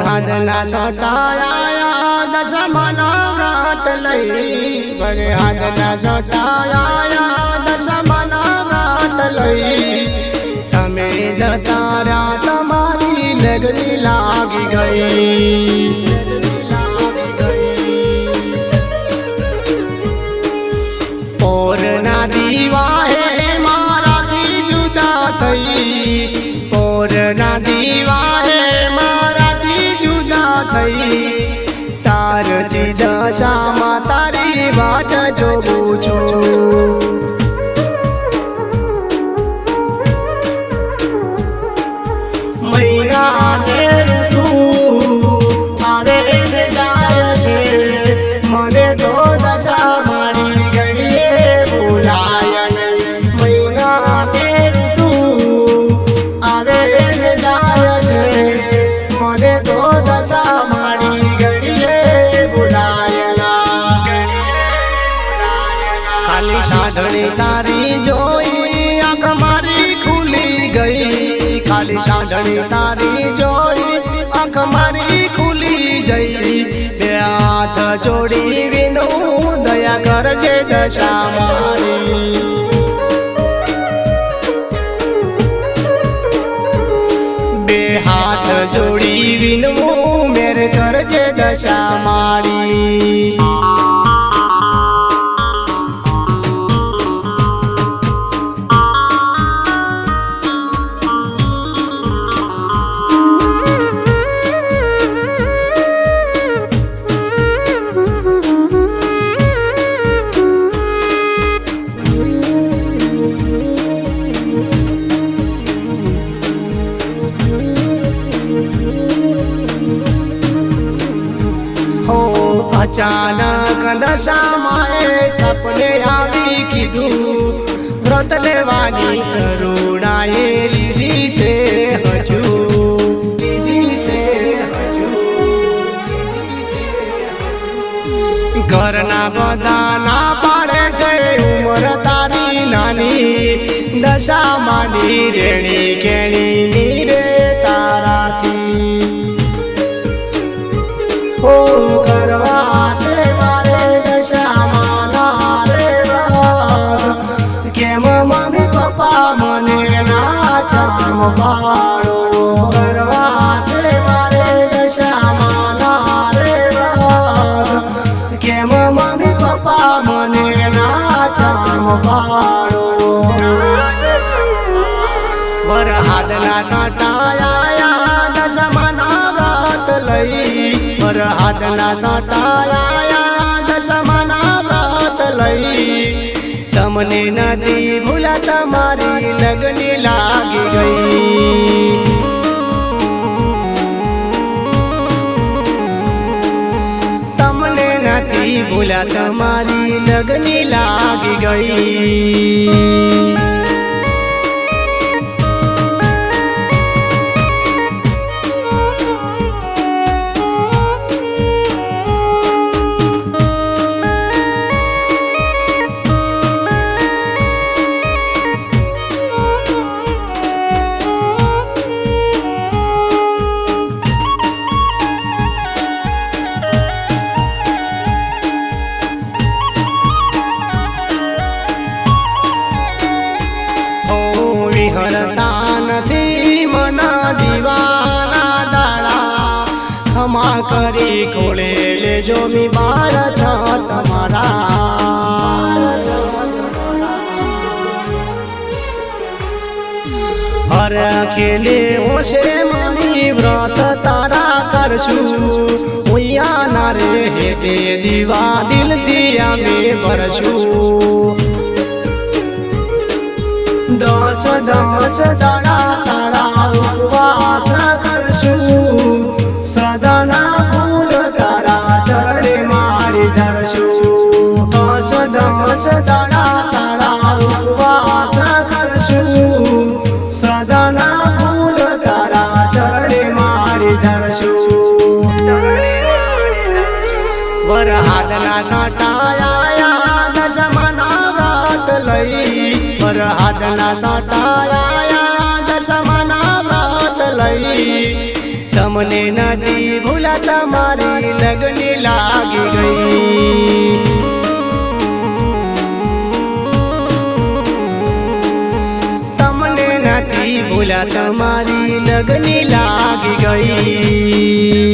વરહાદના સોટાયા દશમાના વ્રત લઈ વરહાદના સોટાયા દશમાના વ્રત લઈ તમે જતા રહ્યા તમારી લગની લાગી ગઈ પોરના દીવા તારી વાટ સાંઢણી તારી જોઈ, આંખ મારી ખુલી જઈ. બે હાથ જોડી વિનું દયા કરજે દશા મારી. બે હાથ જોડી વિનું મેર કરજે દશા મારી. અચાનક દશામાએ સપને આવી કીધું. વ્રત લેવાની કરુણાએ લીધી છે હજુ. ઘરના બધા ના પાડે છે ઉમર તારી નાની. દશા માંડી રેણી કેણી ની રે પપ્પા મને ના ચામ પાડો કરવા છે મારે દશામાં નારે કેમ મમ્મી પપ્પા મને ના ચામ પાડો વરહાદના સાટાયા દશમાના વ્રત લઈ વરહાદના સાટાયા દશમાના વ્રત લઈ તમને નથી ભૂલા તમારી લગ્ન લાગી ગઈ. તમને નથી ભૂલા તમારી લગ્ન લાગી ગઈ. લેજો મી બાળ છો તમારા હર ખેલે હોશે મની વ્રત તારા કરશું. ઉયા ના રે હેટે દીવા દિલથી અમે ભરશું. દસ દસ દાડા દસ દાડા તારા ઉપવાસ કરશું સદાના ફૂલ તારા ચરણે મારી ધરશું વરહાદના સાટાયા દશમાના વ્રત લઈ વરહાદના સાટાયા દશમાના વ્રત લઈ તમને નથી ભૂલા તમારી લગની લાગી ગઈ ભૂલા તમારી લગની લાગી ગઈ.